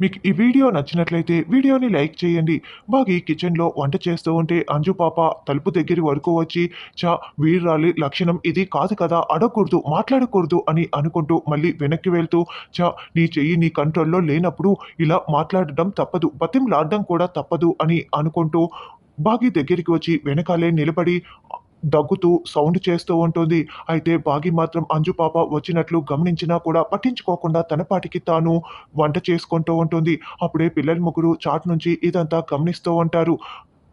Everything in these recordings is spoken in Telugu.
మీకు ఈ వీడియో నచ్చినట్లయితే వీడియోని లైక్ చేయండి. బాగి కిచెన్లో వంట చేస్తూ ఉంటే అంజు పాప తలుపు దగ్గర వరకు వచ్చి చా వీరాలి లక్షణం ఇది కాదు కదా అడగకూడదు మాట్లాడకూడదు అని అనుకుంటూ మళ్ళీ వెనక్కి వెళ్తూ చా నీ చెయ్యి నీ కంట్రోల్లో లేనప్పుడు ఇలా మాట్లాడడం తప్పదు బతింలాడడం కూడా తప్పదు అని అనుకుంటూ బాగి దగ్గరికి వచ్చి వెనకాలే నిలబడి దగ్గుతూ సౌండ్ చేస్తూ ఉంటుంది. అయితే బాగి మాత్రం అంజు పాప వచ్చినట్లు గమనించినా కూడా పట్టించుకోకుండా తన పాటికి తాను వంట చేసుకుంటూ ఉంటుంది. అప్పుడే పిల్లల ముగ్గురు చాట్ నుంచి ఇదంతా గమనిస్తూ ఉంటారు.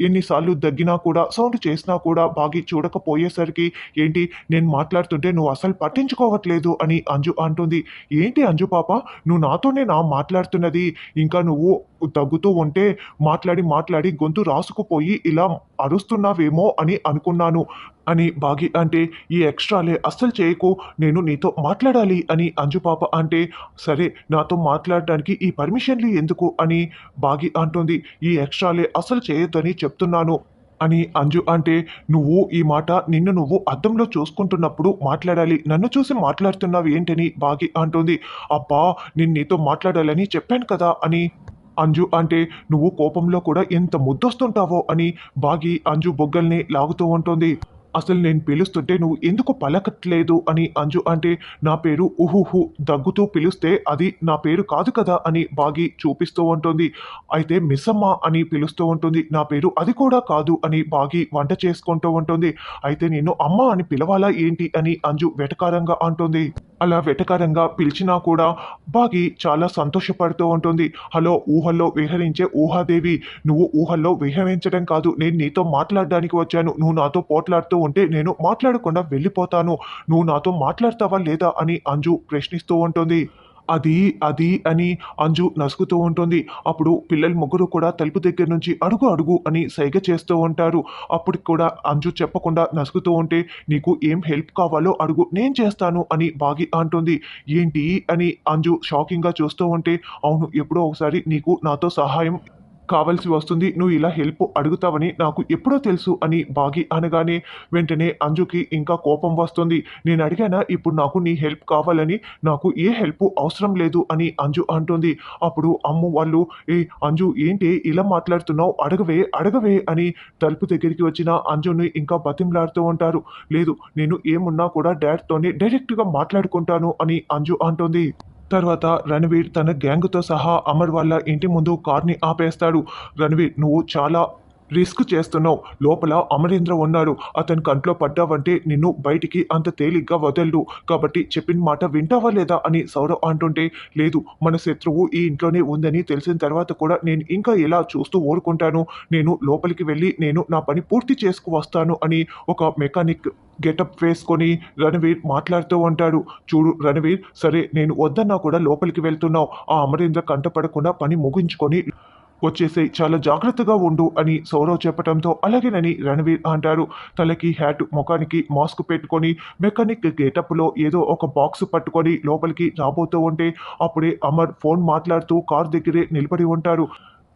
ఎన్నిసార్లు దగ్గినా కూడా సౌండ్ చేసినా కూడా బాగి చూడకపోయేసరికి ఏంటి నేను మాట్లాడుతుంటే నువ్వు అసలు పట్టించుకోవట్లేదు అని అంజు అంటుంది. ఏంటి అంజు పాప నువ్వు నాతోనే నా మాట్లాడుతున్నది. ఇంకా నువ్వు తగ్గుతూ ఉంటే మాట్లాడి మాట్లాడి గొంతు రాసుకుపోయి ఇలా అరుస్తున్నావేమో అని అనుకున్నాను. అని బాగి అంటే ఈ ఎక్స్ట్రాలే అస్సలు చేయకు నేను నీతో మాట్లాడాలి అని అంజు పాప అంటే సరే నాతో మాట్లాడడానికి ఈ పర్మిషన్లు ఎందుకు? అని బాగి అంటుంది ఈ ఎక్స్ట్రాలే అస్సలు చేయొద్దని చెప్తున్నాను అని అంజు అంటే నువ్వు ఈ మాట నిన్ను నువ్వు అద్దంలో చూసుకుంటున్నప్పుడు మాట్లాడాలి నన్ను చూసి మాట్లాడుతున్నావు ఏంటని? బాగి అంటుంది అబ్బా నేను నీతో మాట్లాడాలని చెప్పాను కదా అని అంజు అంటే నువ్వు కోపంలో కూడా ఎంత ముద్దొస్తుంటావో అని బాగి అంజు బొగ్గల్ని లాగుతూ ఉంటుంది. అసలు నేను పిలుస్తుంటే నువ్వు ఎందుకు పలకట్లేదు అని అంజు అంటే నా పేరు ఉహుహు దగ్గుతూ పిలిస్తే అది నా పేరు కాదు కదా అని బాగి చూపిస్తూ ఉంటుంది. అయితే మిస్సమ్మ అని పిలుస్తూ ఉంటుంది నా పేరు అది కూడా కాదు అని బాగి వంట చేసుకుంటూ ఉంటుంది. అయితే నేను అమ్మ అని పిలవాలా ఏంటి అని అంజు వెటకారంగా అంటుంది. అలా వెటకారంగా పిలిచినా కూడా బాగి చాలా సంతోషపడుతూ ఉంటుంది. హలో ఊహల్లో విహరించే ఊహాదేవి నువ్వు ఊహల్లో విహరించడం కాదు. నేను నీతో మాట్లాడడానికి వచ్చాను. నువ్వు నాతో పోట్లాడుతూ ఉంటే నేను మాట్లాడకుండా వెళ్ళిపోతాను. నువ్వు నాతో మాట్లాడతావా లేదా అని అంజు ప్రశ్నిస్తూ ఉంటుంది. అది అది అని అంజు నసుకుతూ ఉంటుంది. అప్పుడు పిల్లలు ముగ్గురు కూడా తలుపు దగ్గర నుంచి అడుగు అడుగు అని సైగ చేస్తూ ఉంటారు. అప్పుడు కూడా అంజు చెప్పకుండా నసుకుతూ ఉంటే నీకు ఏం హెల్ప్ కావాలో అడుగు నేను చేస్తాను అని బాగి అంటుంది. ఏంటి అని అంజు షాకింగ్గా చూస్తూ ఉంటే అవును ఎప్పుడో ఒకసారి నీకు నాతో సహాయం కావాల్సి వస్తుంది. నువ్వు ఇలా హెల్ప్ అడుగుతావని నాకు ఎప్పుడో తెలుసు అని బాగి అనగానే వెంటనే అంజుకి ఇంకా కోపం వస్తుంది. నేను అడిగానా ఇప్పుడు నాకు నీ హెల్ప్ కావాలని? నాకు ఏ హెల్ప్ అవసరం లేదు అని అంజు అంటుంది. అప్పుడు అమ్ము వాళ్ళు ఏ అంజు ఏంటి ఇలా మాట్లాడుతున్నావు? అడగవే అడగవే అని తలుపు దగ్గరికి వచ్చిన అంజుని ఇంకా బతిమలాడుతూ ఉంటారు. లేదు నేను ఏమున్నా కూడా డాడ్తోనే డైరెక్ట్గా మాట్లాడుకుంటాను అని అంజు అంటుంది. తర్వాత రణవీర్ తన గ్యాంగ్తో సహా అమర్ వాళ్ళ ఇంటి ముందు కార్ని ఆపేస్తాడు. రణవీర్ నువ్వు చాలా రిస్క్ చేస్తున్నావు. లోపల అమరేంద్ర ఉన్నాడు. అతని కంట్లో పడ్డావంటే నిన్ను బయటికి అంత తేలిగ్గా వదలడు. కాబట్టి చెప్పిన మాట వింటావా లేదా అని సౌరవ్ అంటుంటే లేదు మన శత్రువు ఈ ఇంట్లోనే ఉందని తెలిసిన తర్వాత కూడా నేను ఇంకా ఇలా చూస్తూ ఊరుకుంటాను. నేను లోపలికి వెళ్ళి నేను నా పని పూర్తి చేసుకు వస్తాను అని ఒక మెకానిక్ గెటప్ వేసుకొని రణవీర్ మాట్లాడుతూ ఉంటాడు. చూడు రణవీర్ సరే నేను వద్దన్నా కూడా లోపలికి వెళ్తున్నావు. ఆ అమరేంద్ర కంటపడకుండా పని ముగించుకొని వచ్చేసే చాలా జాగ్రత్తగా ఉండు అని సౌరవ్ చెప్పడంతో అలాగేనని రణవీర్ అంటారు. తలకి హ్యాట్ ముఖానికి మాస్క్ పెట్టుకొని మెకానిక్ గేటప్లో ఏదో ఒక బాక్స్ పట్టుకొని లోపలికి రాబోతూ ఉంటే అప్పుడే అమర్ ఫోన్ మాట్లాడుతూ కార్ దగ్గరే నిలబడి ఉంటారు.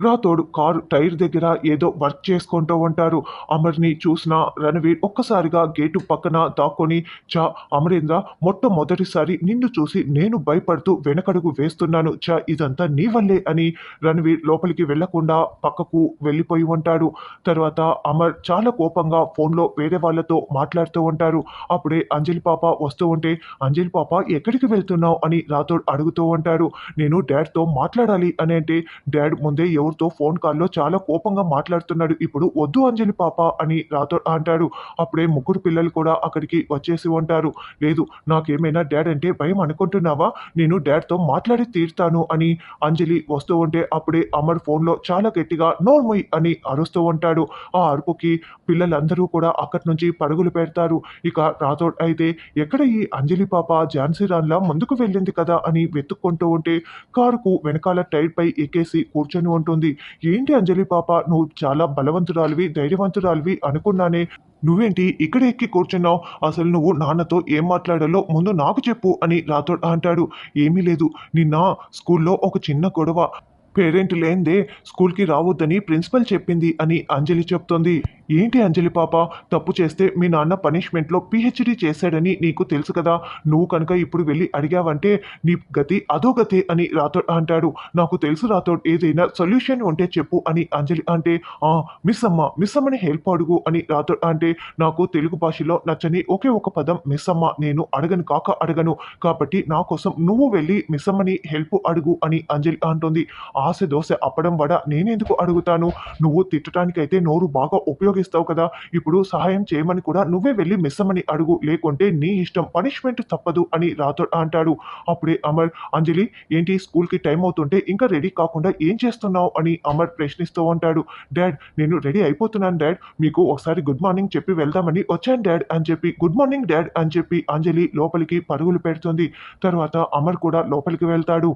రాతోడు కారు టైర్ దగ్గర ఏదో వర్క్ చేసుకుంటూ ఉంటారు. అమర్ని చూసిన రణవీర్ ఒక్కసారిగా గేటు పక్కన దాక్కొని చా అమరేంద్ర మొట్టమొదటిసారి నిన్ను చూసి నేను భయపడుతూ వెనకడుగు వేస్తున్నాను. చా ఇదంతా నీ వల్లే అని రణవీర్ లోపలికి వెళ్ళకుండా పక్కకు వెళ్ళిపోయి ఉంటాడు. తర్వాత అమర్ చాలా కోపంగా ఫోన్లో వేరే వాళ్ళతో మాట్లాడుతూ ఉంటారు. అప్పుడే అంజలి పాప వస్తూ ఉంటే అంజలి పాప ఎక్కడికి వెళ్తున్నావు? అని రాతోడు అడుగుతూ ఉంటారు నేను డాడ్తో మాట్లాడాలి అని అంటే డాడ్ ముందే ఎవరు ఎవరితో ఫోన్ కాల్లో చాలా కోపంగా మాట్లాడుతున్నాడు. ఇప్పుడు వద్దు అంజలి పాప అని రాతోడు అంటాడు. అప్పుడే ముగ్గురు పిల్లలు కూడా అక్కడికి వచ్చేసి ఉంటారు. లేదు నాకేమైనా డాడ్ అంటే భయం అనుకుంటున్నావా? నేను డాడ్తో మాట్లాడి తీరుతాను అని అంజలి వస్తూ ఉంటే అప్పుడే అమర్ ఫోన్లో చాలా గట్టిగా నోర్ముయ్ అని అరుస్తూ ఉంటాడు. ఆ అరుపుకి పిల్లలందరూ కూడా అక్కడి నుంచి పరుగులు పెడతారు. ఇక రాథోడ్ అయితే ఎక్కడ ఈ అంజలి పాప? ఝాన్సీరాన్లా ముందుకు వెళ్ళింది కదా? అని వెతుక్కుంటూ ఉంటే కారుకు వెనకాల టైర్ పై ఎక్కేసి కూర్చొని ఉంటుంది. ఏంటి అంజలి పాప? నువ్వు చాలా బలవంతురాలివి ధైర్యవంతురాలివి అనుకున్నానే. నువ్వేంటి ఇక్కడ ఎక్కి కూర్చున్నావు? అసలు నువ్వు నాన్నతో ఏం మాట్లాడాలో ముందు నాకు చెప్పు అని రాథోడ్ అంటాడు. ఏమీ లేదు. నిన్న స్కూల్లో ఒక చిన్న గొడవ. పేరెంట్ లేందే స్కూల్కి రావద్దని ప్రిన్సిపల్ చెప్పింది అని అంజలి చెప్తోంది. ఏంటి అంజలి పాప? తప్పు చేస్తే మీ నాన్న పనిష్మెంట్లో పిహెచ్డి చేశాడని నీకు తెలుసు కదా. నువ్వు కనుక ఇప్పుడు వెళ్ళి అడిగావంటే నీ గతి అదో గతి అని రాథోడ్ అంటాడు. నాకు తెలుసు రాథోడ్ ఏదైనా సొల్యూషన్ ఉంటే చెప్పు అని అంజలి అంటే "ఆ, మిస్ అమ్మ మిస్ అమ్మని హెల్ప్ అడుగు అని రాథోడ్ అంటే నాకు తెలుగు భాషలో నచ్చని ఒకే ఒక పదం మిస్ అమ్మ నేను అడగను కాక అడగను. కాబట్టి నా కోసం నువ్వు వెళ్ళి మిస్ అమ్మని హెల్ప్ అడుగు అని అంజలి అంటుంది. ఆశ దోశ అప్పడం వడ నేనెందుకు అడుగుతాను? నువ్వు తిట్టడానికైతే నోరు బాగా ఉపయోగిస్తావు కదా. ఇప్పుడు సహాయం చేయమని కూడా నువ్వే వెళ్ళి మిస్సమని అడుగు. లేకుంటే నీ ఇష్టం పనిష్మెంట్ తప్పదు అని రాథోడ్ అంటాడు. అప్పుడే అమర్ అంజలి ఏంటి స్కూల్కి టైం అవుతుంటే ఇంకా రెడీ కాకుండా ఏం చేస్తున్నావు అని అమర్ ప్రశ్నిస్తూ ఉంటాడు. డాడ్ నేను రెడీ అయిపోతున్నాను డాడ్. మీకు ఒకసారి గుడ్ మార్నింగ్ చెప్పి వెళ్దామని వచ్చాను డాడ్ అని చెప్పి గుడ్ మార్నింగ్ డాడ్ అని చెప్పి అంజలి లోపలికి పరుగులు పెడుతుంది. తర్వాత అమర్ కూడా లోపలికి వెళ్తాడు.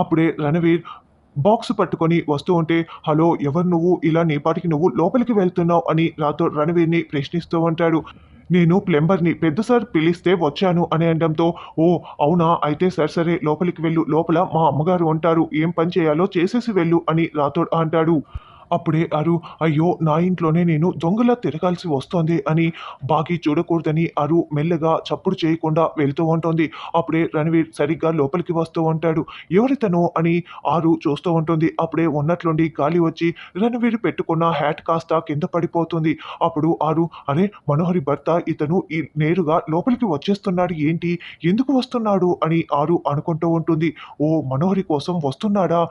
అప్పుడే రణవీర్ బాక్స్ పట్టుకొని వస్తూ ఉంటే హలో ఎవరు నువ్వు? ఇలా నేపాటికి నువ్వు లోపలికి వెళ్తున్నావు? అని నాతో రణవీర్ని ప్రశ్నిస్తూ ఉంటాడు. నేను ప్లంబర్ని పెద్ద సార్ పిలిస్తే వచ్చాను అని అనడంతో ఓ అవునా? అయితే సరే సరే లోపలికి వెళ్ళు. లోపల మా అమ్మగారు ఉంటారు. ఏం పని చేయాలో చేసేసి వెళ్ళు అని రాథోడ్ అంటాడు. అప్పుడే అరు అయ్యో నా ఇంట్లోనే నేను దొంగలా తిరగాల్సి వస్తోంది అని బాగి చూడకూడదని అరు మెల్లగా చప్పుడు చేయకుండా వెళ్తూ ఉంటుంది. అప్పుడే రణవీర్ సరిగ్గా లోపలికి వస్తూ ఉంటాడు. ఎవరితను అని ఆరు చూస్తూ ఉంటుంది. అప్పుడే ఉన్నట్లుండి గాలి వచ్చి రణవీర్ పెట్టుకున్న హ్యాట్ కాస్త కింద పడిపోతుంది. అప్పుడు ఆరు అరే మనోహరి భర్త ఇతను ఈ నేరుగా లోపలికి వచ్చేస్తున్నాడు ఏంటి? ఎందుకు వస్తున్నాడు? అని ఆరు అనుకుంటూ ఉంటుంది. ఓ మనోహరి కోసం వస్తున్నాడా?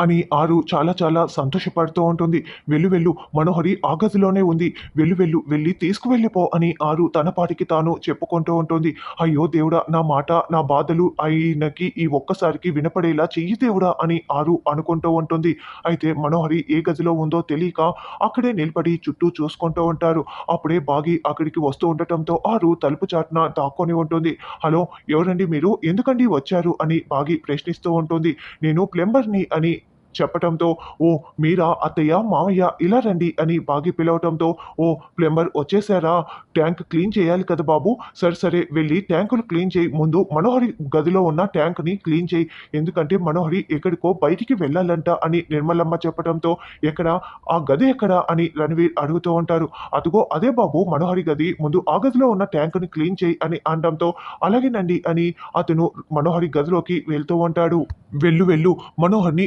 అని ఆరు చాలా చాలా సంతోషపడుతూ ఉంటుంది. వెళ్ళు వెళ్ళు. మనోహరి ఆ గదిలోనే ఉంది. వెళ్ళు వెళ్ళు. వెళ్ళి తీసుకువెళ్ళిపో అని ఆరు తన పాటికి తాను చెప్పుకుంటూ ఉంటుంది. అయ్యో దేవుడా నా మాట నా బాధలు ఆయనకి ఈ ఒక్కసారికి వినపడేలా చెయ్యి దేవుడా అని ఆరు అనుకుంటూ ఉంటుంది. అయితే మనోహరి ఏ గదిలో ఉందో తెలియక అక్కడే నిలబడి చుట్టూ చూసుకుంటూ ఉంటారు. అప్పుడే బాగి అక్కడికి వస్తూ ఉండటంతో ఆరు తలుపు చాటున దాక్కొని ఉంటుంది. హలో ఎవరండి మీరు? ఎందుకండి వచ్చారు? అని బాగి ప్రశ్నిస్తూ ఉంటుంది. నేను ప్లంబర్ని అని చెప్పటంతో ఓ మీరా అత్తయ్య మామయ్య ఇలా రండి అని బాగి పిలవటంతో ఓ ప్లంబర్ వచ్చేసారా? ట్యాంక్ క్లీన్ చేయాలి కదా బాబు. సరే సరే వెళ్ళి ట్యాంకులు క్లీన్ చేయి. ముందు మనోహరి గదిలో ఉన్న ట్యాంక్ని క్లీన్ చేయి. ఎందుకంటే మనోహరి ఎక్కడికో బయటికి వెళ్ళాలంట అని నిర్మలమ్మ చెప్పడంతో ఎక్కడ? ఆ గది ఎక్కడ? అని రణవీర్ అడుగుతూ ఉంటారు. అదిగో అదే బాబు మనోహరి గది. ముందు ఆ గదిలో ఉన్న ట్యాంకుని క్లీన్ చేయి అని అనడంతో అలాగేనండి అని అతను మనోహరి గదిలోకి వెళ్తూ ఉంటాడు. వెళ్ళు వెళ్ళు మనోహర్ని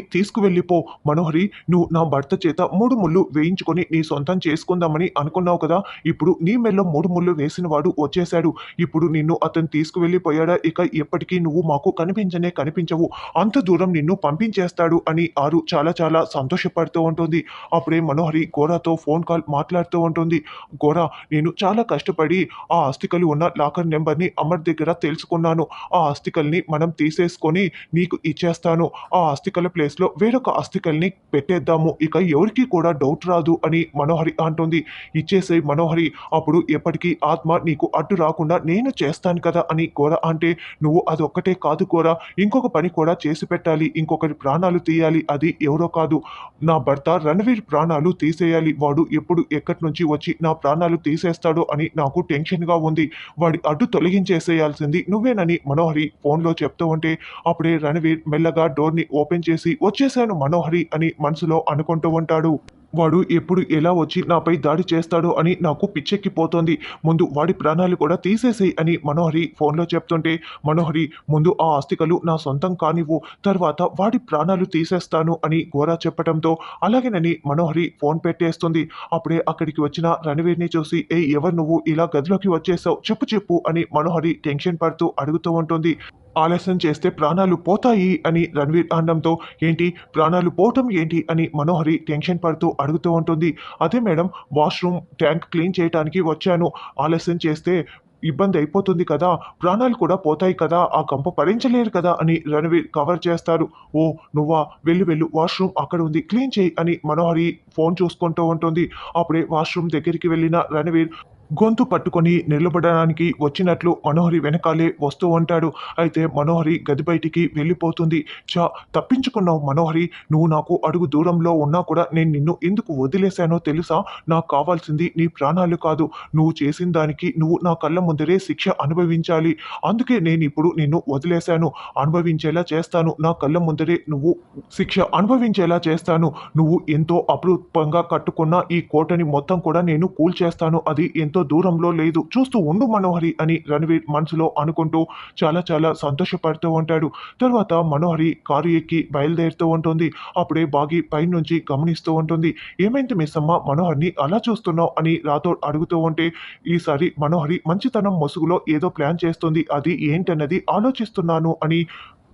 వెళ్ళిపో. మనోహరి నువ్వు నా భర్త చేత మూడు ముళ్ళు వేయించుకొని నీ సొంతం చేసుకుందామని అనుకున్నావు కదా? ఇప్పుడు నీ మెల్ల మూడు ముళ్ళు వేసిన వాడు వచ్చేశాడు. ఇప్పుడు నిన్ను అతను తీసుకువెళ్ళిపోయాడా? ఇక ఎప్పటికీ నువ్వు మాకు కనిపించనే కనిపించవు. అంత దూరం నిన్ను పంపించేస్తాడు అని ఆరు చాలా చాలా సంతోషపడుతూ ఉంటుంది. అప్పుడే మనోహరి గోరాతో ఫోన్ కాల్ మాట్లాడుతూ ఉంటుంది. గోరా నేను చాలా కష్టపడి ఆ ఆస్తికలు ఉన్న లాకర్ నెంబర్ని అమర్ దగ్గర తెలుసుకున్నాను. ఆ ఆస్తికల్ని మనం తీసేసుకొని నీకు ఇచ్చేస్తాను. ఆ ఆస్తికల ప్లేస్లో వేరొక అస్థికల్ని పెట్టేద్దాము. ఇక ఎవరికి కూడా డౌట్ రాదు అని మనోహరి అంటుంది. ఇచ్చేసే మనోహరి అప్పుడు ఎప్పటికీ ఆత్మ నీకు అడ్డు రాకుండా నేను చేస్తాను కదా అని గోర అంటే నువ్వు అదొక్కటే కాదు గోర. ఇంకొక పని కూడా చేసి పెట్టాలి. ఇంకొకరి ప్రాణాలు తీయాలి. అది ఎవరో కాదు. నా భర్త రణవీర్ ప్రాణాలు తీసేయాలి. వాడు ఎప్పుడు ఎక్కడి నుంచి వచ్చి నా ప్రాణాలు తీసేస్తాడో అని నాకు టెన్షన్గా ఉంది. వాడి అడ్డు తొలగించేసేయాల్సింది నువ్వేనని మనోహరి ఫోన్లో చెప్తూ ఉంటే అప్పుడే రణవీర్ మెల్లగా డోర్ని ఓపెన్ చేసి వచ్చేసాను. మనోహరి అని మనసులో అనుకుంటూ ఉంటాడు. వాడు ఎప్పుడు ఎలా వచ్చి నాపై దాడి చేస్తాడో అని నాకు పిచ్చెక్కిపోతోంది. ముందు వాడి ప్రాణాలు కూడా తీసేసేయి అని మనోహరి ఫోన్లో చెప్తుంటే మనోహరి ముందు ఆ ఆస్తికలు నా సొంతం కానివ్వు తర్వాత వాడి ప్రాణాలు తీసేస్తాను అని గోరా చెప్పడంతో అలాగేనని మనోహరి ఫోన్ పెట్టేస్తుంది. అప్పుడే అక్కడికి వచ్చిన రణవీర్ని చూసి ఏ ఎవరు నువ్వు? ఇలా గదిలోకి వచ్చేసావు. చెప్పు చెప్పు అని మనోహరి టెన్షన్ పడుతూ అడుగుతూ ఉంటుంది. ఆలస్యం చేస్తే ప్రాణాలు పోతాయి అని రణవీర్ అనడంతో ఏంటి? ప్రాణాలు పోవటం ఏంటి? అని మనోహరి టెన్షన్ పడుతూ అడుగుతూ ఉంటుంది. అదే మేడం వాష్రూమ్ ట్యాంక్ క్లీన్ చేయడానికి వచ్చాను. ఆలస్యం చేస్తే ఇబ్బంది అయిపోతుంది కదా ప్రాణాలు కూడా పోతాయి కదా ఆ కంప భరించలేరు కదా అని రణవీర్ కవర్ చేస్తారు. ఓ నువ్వా? వెళ్ళు వెళ్ళు వాష్రూమ్ అక్కడ ఉంది. క్లీన్ చేయి అని మనోహరి ఫోన్ చూసుకుంటూ ఉంటుంది. అప్పుడే వాష్రూమ్ దగ్గరికి వెళ్ళిన రణవీర్ గొంతు పట్టుకొని నిలబడడానికి వచ్చినట్లు మనోహరి వెనకాలే వస్తూ ఉంటాడు. అయితే మనోహరి గది బయటికి వెళ్ళిపోతుంది. చా తప్పించుకున్నావు మనోహరి. నువ్వు నాకు అడుగు దూరంలో ఉన్నా కూడా నేను నిన్ను ఎందుకు వదిలేశానో తెలుసా? నాకు కావాల్సింది నీ ప్రాణాలు కాదు. నువ్వు చేసిన దానికి నువ్వు నా కళ్ళ ముందరే శిక్ష అనుభవించాలి. అందుకే నేను ఇప్పుడు నిన్ను వదిలేశాను. అనుభవించేలా చేస్తాను. నా కళ్ళ ముందరే నువ్వు శిక్ష అనుభవించేలా చేస్తాను. నువ్వు ఎంతో అపరూపంగా కట్టుకున్న ఈ కోటని మొత్తం కూడా నేను కూల్చేస్తాను. అది ఎంతో దూరంలో లేదు. చూస్తూ ఉండు మనోహరి అని రణవీర్ మనసులో అనుకుంటూ చాలా చాలా సంతోషపడుతూ ఉంటాడు. తర్వాత మనోహరి కారు ఎక్కి బయలుదేరుతూ ఉంటుంది. అప్పుడే బాగి పైనుంచి గమనిస్తూ ఉంటుంది. ఏమైంది మిస్సమ్మ? మనోహర్ని అలా చూస్తున్నావు అని రాథోడ్ అడుగుతూ ఉంటే ఈసారి మనోహరి మంచితనం ముసుగులో ఏదో ప్లాన్ చేస్తుంది. అది ఏంటన్నది ఆలోచిస్తున్నాను అని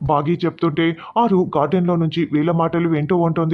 బాగి చెప్తుంటే ఆరు గార్డెన్లో నుంచి వీళ్ళ మాటలు వింటూ ఉంటుంది.